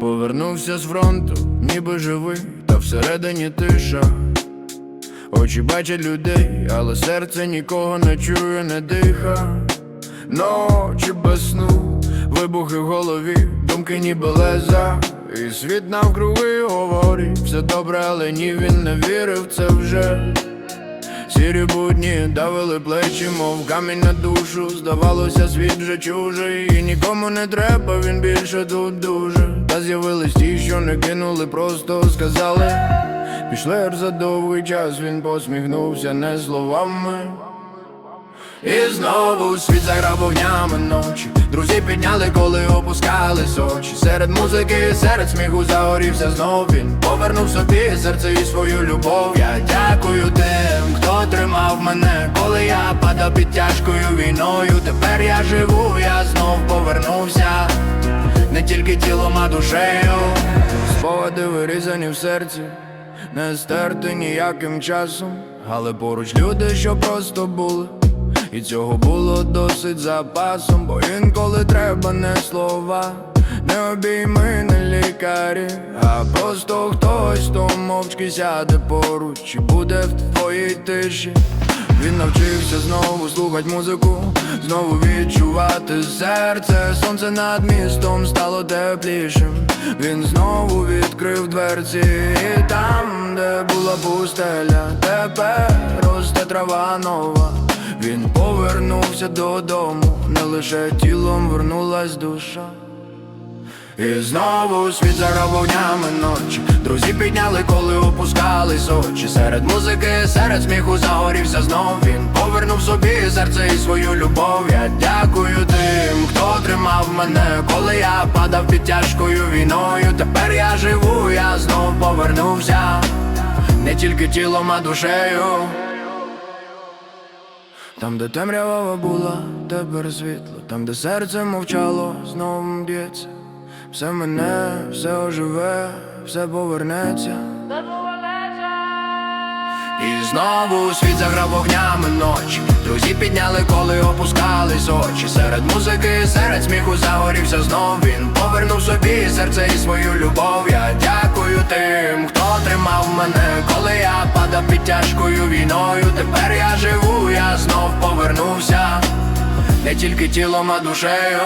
Повернувся з фронту, ніби живий, та всередині тиша. Очі бачать людей, але серце нікого не чує, не диха. Ночі без сну, вибухи в голові, думки ніби леза. І світ навкруги говорить, все добре, але ні, він не вірив це вже. Сірі будні давили плечі, мов камінь на душу. Здавалося, світ вже чужий, і нікому не треба, він більше тут дуже. Та з'явились ті, що не кинули, просто сказали. Пішли аж за довгий час, він посміхнувся не словами. І знову світ заграв вогнями ночі. Друзі підняли, коли опускались очі. Серед музики, серед сміху загорівся знов він. Повернув собі серце і свою любов. Я дякую тим, хто тримав мене, коли я падав під тяжкою війною. Тепер я живу, я знов повернувся. Не тільки тілом, а душею. Спогади вирізані в серці, не стерти ніяким часом. Але поруч люди, що просто були. І цього було досить запасом, бо інколи треба не слова, не обійми, не лікарі, а просто хтось, хто мовчки сяде поруч і буде в твоїй тиші. Він навчився знову слухати музику, знову відчувати серце. Сонце над містом стало теплішим. Він знову відкрив дверці, і там, де була пустеля, тепер росте трава нова. Він повернувся додому, не лише тілом вернулась душа. І знову світ заграв вогнями ночі. Друзі підняли, коли опускались очі. Серед музики, серед сміху загорівся знов. Він повернув собі серце і свою любов. Я дякую тим, хто тримав мене, коли я падав під тяжкою війною. Тепер я живу, я знов повернувся. Не тільки тілом, а душею. Там, де темрява була, тепер світло, там, де серце мовчало, знову б'ється. Все мене, все оживе, все повернеться. І знову світ заграв вогнями ночі. Друзі підняли, коли опускались очі. Серед музики, серед сміху загорівся знов. Він повернув собі серце і свою любов. Я дякую тим, хто тримав мене, коли я падав під тяжкою війною. Тепер я живу, знов повернувся. Не тільки тілом, а душею.